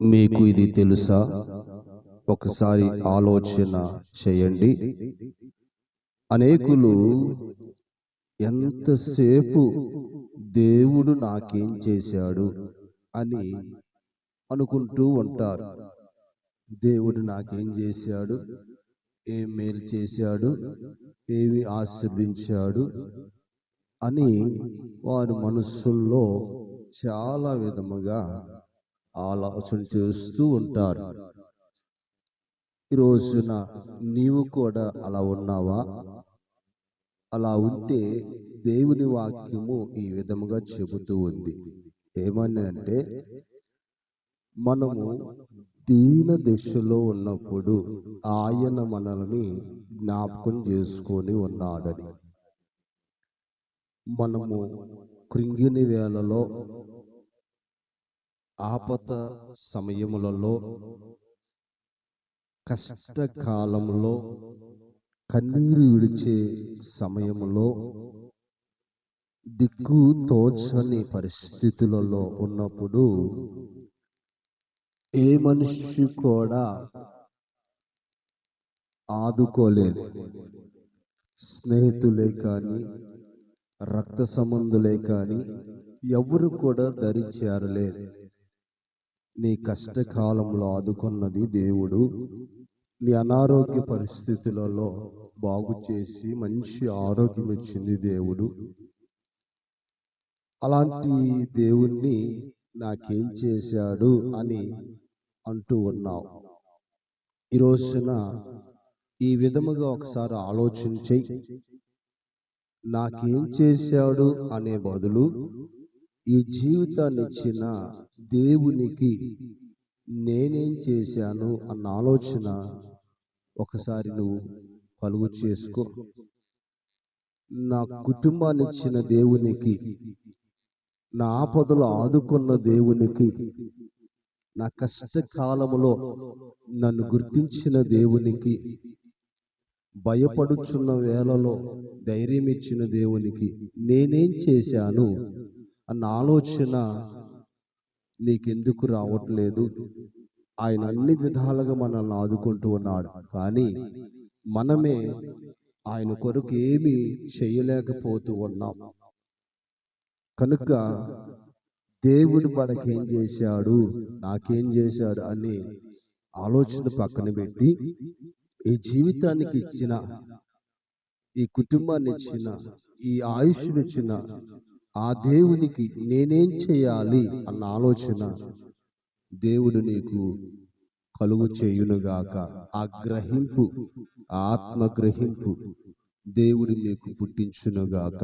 మీకు ఇది తెలుసా? ఒకసారి ఆలోచన చేయండి. అనేకులు ఎంతసేపు దేవుడు నాకేం చేశాడు? అని అనుకుంటూ ఉంటారు. దేవుడు నాకేం చేశాడు? ఏం మేలు చేశాడు? ఏమి ఆశీర్వించాడు అని వారి మనస్సుల్లో చాలా విధముగా ఆలోచన చేస్తూ ఉంటారు. ఈ రోజున నీవు కూడా అలా ఉన్నావా? అలా ఉంటే దేవుని వాక్యము ఈ విధముగా చెబుతూ ఉంది. ఏమని అంటే మనము దీన దశలో ఉన్నప్పుడు ఆయన మనల్ని జ్ఞాపకం చేసుకొని ఉన్నాడని. మనము కృంగిని వేళలో ఆపద సమయములలో కష్టకాలంలో కన్నీరు విడిచే సమయంలో దిక్కు తోచని పరిస్థితులలో ఉన్నప్పుడు ఏ మనిషి కూడా ఆదుకోలేదు స్నేహితులే కానీ రక్త సంబంధులే కానీ ఎవరు కూడా దరి చేరలేదు నీ కష్టకాలంలో ఆదుకున్నది దేవుడు. నీ అనారోగ్య పరిస్థితులలో బాగు చేసి మంచి ఆరోగ్యం ఇచ్చింది దేవుడు. అలాంటి దేవుణ్ణి నాకేం చేశాడు అని అంటూ ఉన్నావు. ఈ రోజున ఈ విధముగా ఒకసారి ఆలోచించి నాకేం చేశాడు అనే బదులు ఈ జీవితాన్ని ఇచ్చిన దేవునికి నేనేం చేశాను అన్న ఆలోచన ఒకసారి నువ్వు కలుగు చేసుకో. నా కుటుంబాన్ని ఇచ్చిన దేవునికి నా ఆపదలు ఆదుకున్న దేవునికి నా కష్టకాలంలో నన్ను గుర్తించిన దేవునికి భయపడుచున్న వేళలో ధైర్యం ఇచ్చిన దేవునికి నేనేం చేశాను? అన్న ఆలోచన నీకెందుకు రావట్లేదు? ఆయన అన్ని విధాలుగా మనల్ని ఆదుకుంటూ ఉన్నాడు. కానీ మనమే ఆయన కొరకు ఏమి చేయలేకపోతూ ఉన్నాం. కనుక దేవుడు మనకేం చేశాడు? నాకేం చేశాడు అని ఆలోచన పక్కన పెట్టి ఈ జీవితానికి ఇచ్చిన ఈ కుటుంబాన్ని ఇచ్చిన ఈ ఆయుష్నిచ్చిన ఆ దేవునికి నేనేం చేయాలి అన్న ఆలోచన దేవుడు నీకు కలుగు చేయునుగాక. ఆ గ్రహింపు ఆ ఆత్మ గ్రహింపు దేవుడు మీకు పుట్టించునుగాక.